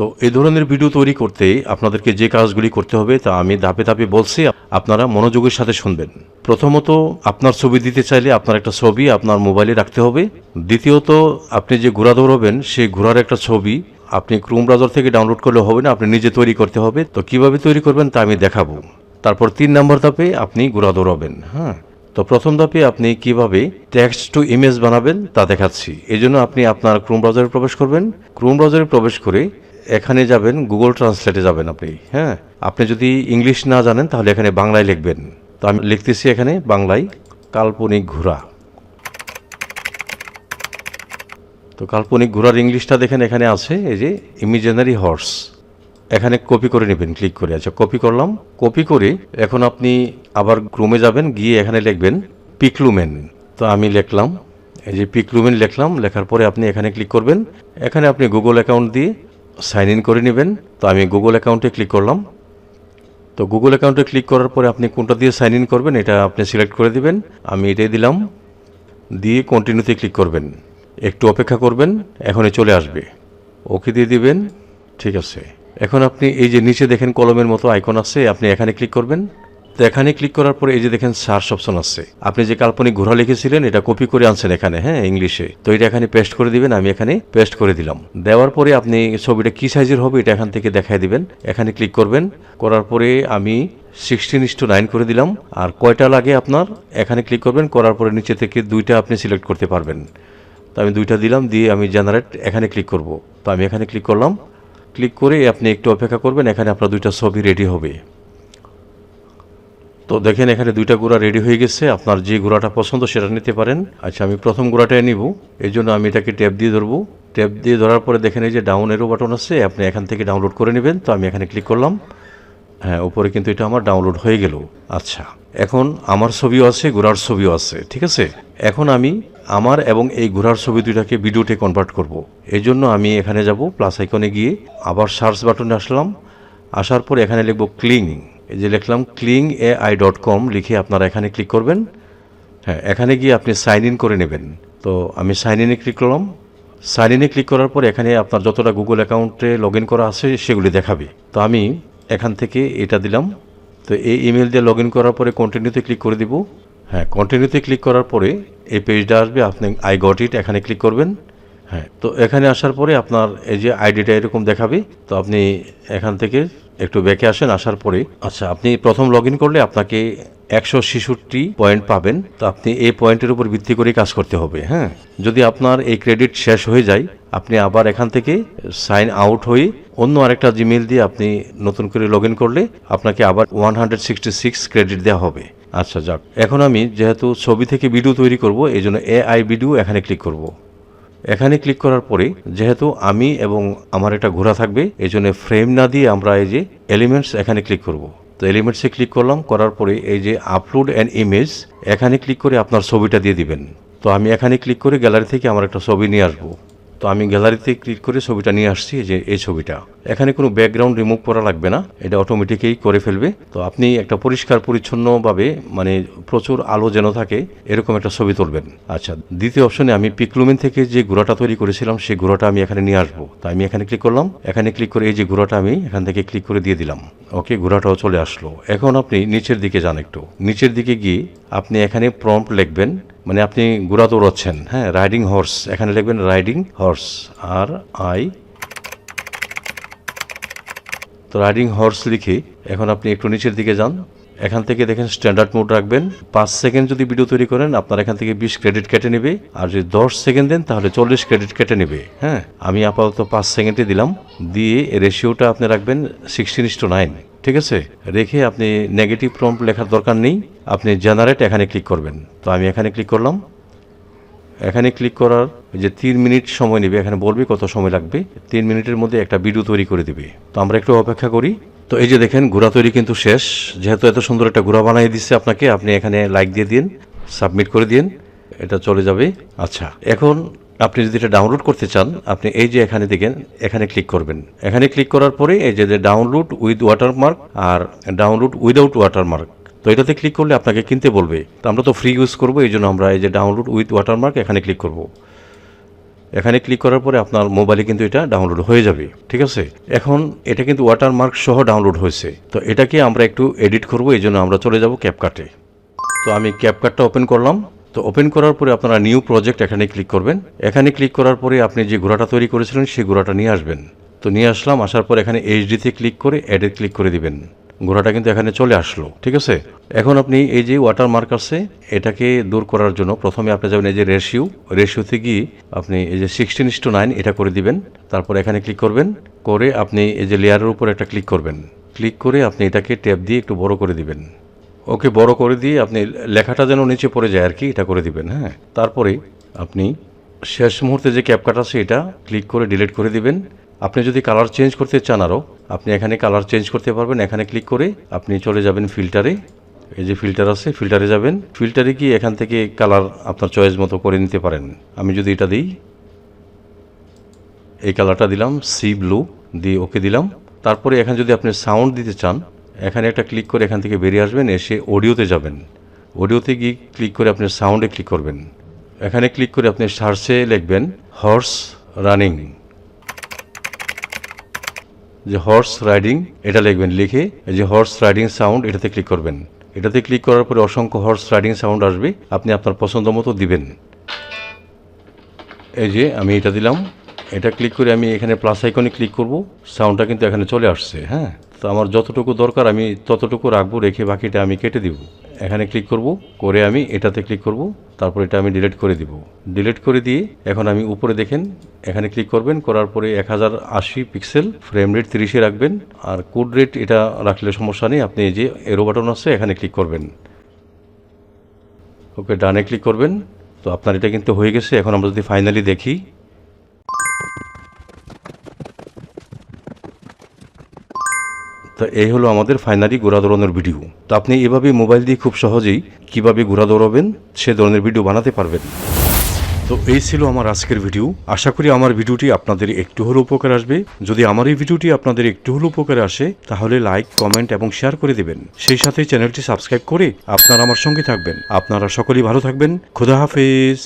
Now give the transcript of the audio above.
তো এই ধরনের ভিডিও তৈরি করতে আপনাদেরকে যে কাজগুলি করতে হবে তা আমি ধাপে ধাপে বলছি, আপনারা মনোযোগের সাথে শুনবেন। প্রথমত, আপনার ছবি দিতে চাইলে আপনার একটা ছবি আপনার মোবাইলে রাখতে হবে। দ্বিতীয়ত, আপনি যে ঘোড়া দৌড়াবেন, সেই ঘোড়ার একটা ছবি আপনি ক্রোম ব্রাউজার থেকে ডাউনলোড করলে হবে না, আপনি নিজে তৈরি করতে হবে। তো কীভাবে তৈরি করবেন তা আমি দেখাবো। তারপর তিন নম্বর ধাপে আপনি ঘোড়া দৌড়াবেন হ্যাঁ? তো প্রথম ধাপে আপনি কীভাবে টেক্সট টু ইমেজ বানাবেন তা দেখাচ্ছি। এই জন্য আপনি আপনার ক্রোম ব্রাউজারে প্রবেশ করবেন। ক্রোম ব্রাউজারে প্রবেশ করে এখানে যাবেন গুগল ট্রান্সলেটে যাবেন আপনি হ্যাঁ? আপনি যদি ইংলিশ না জানেন, তাহলে এখানে বাংলায় লিখবেন। তো আমি লিখতেছি এখানে বাংলায় কাল্পনিক ঘোড়া। তো কাল্পনিক ঘোড়ার ইংলিশটা দেখেন এখানে আছে, এই যে ইমিজিনারি হর্স এখানে কপি করে নেবেন ক্লিক করে। আচ্ছা কপি করলাম। কপি করে এখন আপনি আবার ক্রোমে যাবেন, গিয়ে এখানে লিখবেন পিকলুমেন তো আমি লিখলাম, এই যে পিকলুমেন লিখলাম, লেখার পরে আপনি এখানে ক্লিক করবেন। এখানে আপনি গুগল অ্যাকাউন্ট দিয়ে সাইন ইন করে নেবেন। তো আমি গুগল অ্যাকাউন্টে ক্লিক করলাম। তো গুগল অ্যাকাউন্টে ক্লিক করার পরে আপনি কোনটা দিয়ে সাইন ইন করবেন, এটা আপনি সিলেক্ট করে দিবেন। আমি এটাই দিলাম। দিয়ে কন্টিনিউতে ক্লিক করবেন। একটু অপেক্ষা করবেন, এখনই চলে আসবে। ওকে দিয়ে দিবেন। ঠিক আছে। এখন আপনি এই যে নিচে দেখেন কলমের মতো আইকন আছে, আপনি এখানে ক্লিক করবেন। তো এখানে ক্লিক করার পরে এই যে দেখেন সার্চ অপশন আছে। আপনি যে কাল্পনিক ঘোড়া লিখেছিলেন, এটা কপি করে আনছেন এখানে হ্যাঁ ইংলিশে তো এটা এখানে পেস্ট করে দিবেন, আমি এখানে পেস্ট করে দিলাম। দেওয়ার পরে আপনি ছবিটা কি সাইজের হবে এটা এখান থেকে দেখায় দিবেন। এখানে ক্লিক করবেন, করার পরে আমি সিক্সটিন ইস টু নাইন করে দিলাম। আর কয়টা লাগে আপনার? এখানে ক্লিক করবেন, করার পরে নিচে থেকে দুইটা আপনি সিলেক্ট করতে পারবেন। তো আমি দুইটা দিলাম, দিয়ে আমি জেনারেট এখানে ক্লিক করব। তো আমি এখানে ক্লিক করলাম। ক্লিক করে আপনি একটু অপেক্ষা করবেন, এখানে আপনার দুইটা ছবি রেডি হবে। তো দেখেন, এখানে দুইটা গুঁড়া রেডি হয়ে গেছে। আপনার যে গুঁড়াটা পছন্দ সেটা নিতে পারেন। আচ্ছা আমি প্রথম গুঁড়াটাই নিব। এই জন্য আমি এটাকে ট্যাপ দিয়ে ধরবো। ট্যাপ দিয়ে ধরার পরে দেখেন, এই যে ডাউন বাটন আছে, আপনি এখান থেকে ডাউনলোড করে নেবেন। তো আমি এখানে ক্লিক করলাম। হ্যাঁ উপরে কিন্তু এটা আমার ডাউনলোড হয়ে গেল। আচ্ছা এখন আমার ছবিও আছে ঘোড়ার ছবিও আছে, ঠিক আছে? এখন আমি আমার এবং এই ঘোড়ার ছবি দুইটাকে ভিডিওতে কনভার্ট করব। এই জন্য আমি এখানে যাব প্লাস আইকনে গিয়ে আবার সার্চ বাটনে আসলাম। আসার পর এখানে লিখব ক্লিং এই যে লিখলাম ক্লিং এ আই ডট কম লিখে আপনারা এখানে ক্লিক করবেন। হ্যাঁ এখানে গিয়ে আপনি সাইন ইন করে নেবেন। তো আমি সাইন ইনে ক্লিক করলাম। সাইন ইনে ক্লিক করার পর এখানে আপনার যতটা গুগল অ্যাকাউন্টে লগ ইন করা আছে, সেগুলি দেখাবে। তো আমি এখান থেকে এটা দিলাম। তো এই ইমেল দিয়ে লগ ইন করার পরে কন্টিনিউতে ক্লিক করে দিব। হ্যাঁ কন্টিনিউতে ক্লিক করার পরে এই পেজটা আসবে, আপনি আই গট ইট এখানে ক্লিক করবেন। হ্যাঁ তো এখানে আসার পরে আপনার এই যে আইডিটা এরকম দেখাবে, তো আপনি এখান থেকে একটু ব্যাকে আসেন, আসার পরে। আচ্ছা আপনি প্রথম লগ করলে আপনাকে একশো ছেষট্টি পয়েন্ট পাবেন, তো আপনি এই পয়েন্টের উপর ভিত্তি করে কাজ করতে হবে হ্যাঁ। যদি আপনার এই ক্রেডিট শেষ হয়ে যায়, আপনি আবার এখান থেকে সাইন আউট হয়ে অন্য আরেকটা জিমেল দিয়ে আপনি নতুন করে লগ করলে আপনাকে আবার one hundred sixty six credit দেওয়া হবে। আচ্ছা যাক। এখন আমি যেহেতু ছবি থেকে ভিডিও তৈরি করব, এই জন্য এ আই ভিডিও এখানে ক্লিক করব। এখানে ক্লিক করার পরে, যেহেতু আমি এবং আমার একটা ঘোরা থাকবে এই জন্য ফ্রেম না দিয়ে আমরা এই যে এলিমেন্টস এখানে ক্লিক করব। তো এলিমেন্টসে ক্লিক করলাম, করার পরে এই যে আপলোড অ্যান্ড ইমেজ এখানে ক্লিক করে আপনার ছবিটা দিয়ে দিবেন। তো আমি এখানে ক্লিক করে গ্যালারি থেকে আমার একটা ছবি নিয়ে আসব। তো আমি গ্যালারিতে ক্লিক করে ছবিটা নিয়ে আসছি যে এই ছবিটা। এখানে কোনো ব্যাকগ্রাউন্ড রিমুভ করা লাগবে না, এটা অটোমেটিকই করে ফেলবে। তো আপনি একটা পরিষ্কার, পরিচ্ছন্নভাবে মানে প্রচুর আলো যেন থাকে, এরকম একটা ছবি তুলবেন। আচ্ছা দ্বিতীয় অপশনে আমি পিকলুমিন থেকে যে গুঁড়াটা তৈরি করেছিলাম, সেই গুঁড়াটা আমি এখানে নিয়ে আসব। তো আমি এখানে ক্লিক করলাম। এখানে ক্লিক করে এই যে গুঁড়াটা আমি এখান থেকে ক্লিক করে দিয়ে দিলাম। ওকে গুঁড়াটাও চলে আসলো। এখন আপনি নিচের দিকে যান একটু। নিচের দিকে গিয়ে আপনি এখানে প্রম্পট লিখবেন মানে আপনি ঘোড়া দৌড়াচ্ছেন হ্যাঁ রাইডিং হর্স এখানে লিখবেন রাইডিং হর্স আর আই তো রাইডিং হর্স লিখে, এখন আপনি একটু নিচের দিকে যান, এখান থেকে দেখেন স্ট্যান্ডার্ড মোড রাখবেন, পাঁচ সেকেন্ড যদি ভিডিও তৈরি করেন, আপনার এখান থেকে বিশ ক্রেডিট কেটে নেবে, আর যদি দশ সেকেন্ড দেন, তাহলে চল্লিশ ক্রেডিট কেটে নেবে হ্যাঁ আমি আপাতত পাঁচ সেকেন্ডে দিলাম, দিয়ে রেশিওটা আপনি রাখবেন সিক্সটিন ইস টু নাইন ঠিক আছে? রেখে আপনি নেগেটিভ প্রম্পট লেখার দরকার নেই। আপনি জেনারেট এখানে ক্লিক করবেন। তো আমি এখানে ক্লিক করলাম। এখানে ক্লিক করার যে তিন মিনিট সময় নেবে। এখানে বলবে কত সময় লাগবে। তিন মিনিটের মধ্যে একটা ভিডিও তৈরি করে দিবে। তো আমরা একটু অপেক্ষা করি। তো এই যে দেখেন ঘোরা তৈরি কিন্তু শেষ। যেহেতু এত সুন্দর একটা ঘোরা বানিয়ে দিচ্ছে আপনাকে, আপনি এখানে লাইক দিয়ে দিন সাবমিট করে দিন। এটা চলে যাবে। আচ্ছা এখন আপনি যদি এটা ডাউনলোড করতে চান, আপনি এই যে এখানে দেখেন, এখানে ক্লিক করবেন। এখানে ক্লিক করার পরে এই যে ডাউনলোড উইথ ওয়াটারমার্ক আর ডাউনলোড উইদাউট ওয়াটারমার্ক তো এটাতে ক্লিক করলে আপনাকে কিনতে বলবে। তো আমরা তো ফ্রি ইউজ করব, এই জন্য আমরা এই যে ডাউনলোড উইথ ওয়াটারমার্ক এখানে ক্লিক করব। এখানে ক্লিক করার পরে আপনার মোবাইলে কিন্তু এটা ডাউনলোড হয়ে যাবে। ঠিক আছে? এখন এটা কিন্তু ওয়াটারমার্ক সহ ডাউনলোড হয়েছে। তো এটাকে আমরা একটু এডিট করব, এই জন্য আমরা চলে যাব ক্যাপকাটে তো আমি ক্যাপকাটটা ওপেন করলাম। তো ওপেন করার পরে আপনারা নিউ প্রজেক্ট এখানে ক্লিক করবেন। এখানে ক্লিক করার পরে আপনি যে ঘোড়াটা তৈরি করেছিলেন, সেই ঘোড়াটা নিয়ে আসবেন। তো নিয়ে আসলাম, আসার পর এখানে এইচডিতে ক্লিক করে অ্যাডে ক্লিক করে দিবেন। ঘোড়াটা কিন্তু এখানে চলে আসলো, ঠিক আছে? এখন আপনি এই যে ওয়াটার মার্ক আছে, এটাকে দূর করার জন্য প্রথমে আপনি যাবেন এই যে রেশিও রেশিওতে গিয়ে আপনি এই যে সিক্সটিন ইস টু নাইন এটা করে দিবেন। তারপর এখানে ক্লিক করবেন, করে আপনি এই যে লেয়ারের উপর একটা ক্লিক করবেন। ক্লিক করে আপনি এটাকে ট্যাপ দিয়ে একটু বড় করে দিবেন। ওকে বড় করে দিয়ে আপনি লেখাটা যেন নিচে পড়ে যায় আর কি, এটা করে দিবেন হ্যাঁ? তারপরে আপনি শেষ মুহূর্তে যে ক্যাপকাট আছে এটা ক্লিক করে ডিলিট করে দিবেন। আপনি যদি কালার চেঞ্জ করতে চান আরও, আপনি এখানে কালার চেঞ্জ করতে পারবেন, এখানে ক্লিক করে আপনি চলে যাবেন ফিল্টারে। এই যে ফিল্টার আছে, ফিল্টারে যাবেন। ফিল্টারে কি এখান থেকে কালার আপনার চয়েস মতো করে নিতে পারেন। আমি যদি এটা দিই, এই কালারটা দিলাম, সি ব্লু, দিয়ে ওকে দিলাম। তারপরে এখানে যদি আপনি সাউন্ড দিতে চান এখানে একটা ক্লিক করে এখান থেকে বেরিয়ে আসবেন, এসে অডিওতে যাবেন। অডিওতে গিয়ে ক্লিক করে আপনি সাউন্ডে ক্লিক করবেন। এখানে ক্লিক করে আপনি সার্চে লিখবেন হর্স রানিং যে হর্স রাইডিং এটা লিখবেন, লিখে এই যে হর্স রাইডিং সাউন্ড এটাতে ক্লিক করবেন। এটাতে ক্লিক করার পরে অসংখ্য হর্স রাইডিং সাউন্ড আসবে, আপনি আপনার পছন্দ মতো দিবেন। এই যে আমি এটা দিলাম, এটা ক্লিক করে আমি এখানে প্লাস আইকনে ক্লিক করব সাউন্ডটা কিন্তু এখানে চলে আসছে হ্যাঁ। তো আমার যতটুকু দরকার আমি ততটুকু রাখব, রেখে বাকিটা আমি কেটে দিব। এখানে ক্লিক করব, করে আমি এটাতে ক্লিক করব, তারপর এটা আমি ডিলিট করে দিব। ডিলিট করে দিয়ে এখন আমি উপরে দেখেন, এখানে ক্লিক করবেন, করার পরে এক হাজার আশি পিক্সেল ফ্রেম রেট তিরিশে রাখবেন। আর কোড রেট এটা রাখলে সমস্যা নেই, আপনি যে এরো বাটন আছে, এখানে ক্লিক করবেন। ওকে ডানে ক্লিক করবেন। তো আপনার এটা কিন্তু হয়ে গেছে। এখন আমরা যদি ফাইনালি দেখি তো এই হলো আমাদের ফাইনালি ঘোড়া দৌড়ানোর ভিডিও। তো আপনি এভাবে মোবাইল দিয়ে খুব সহজেই কীভাবে ঘোড়া দৌড়াবেন সে ধরনের ভিডিও বানাতে পারবেন। তো এই ছিল আমার আজকের ভিডিও। আশা করি আমার ভিডিওটি আপনাদের একটু হলেও উপকার আসবে। যদি আমার এই ভিডিওটি আপনাদের একটু হলেও উপকারে আসে, তাহলে লাইক, কমেন্ট এবং শেয়ার করে দেবেন। সেই সাথে চ্যানেলটি সাবস্ক্রাইব করে আপনারা আমার সঙ্গে থাকবেন। আপনারা সকলেই ভালো থাকবেন। খুদা হাফেজ।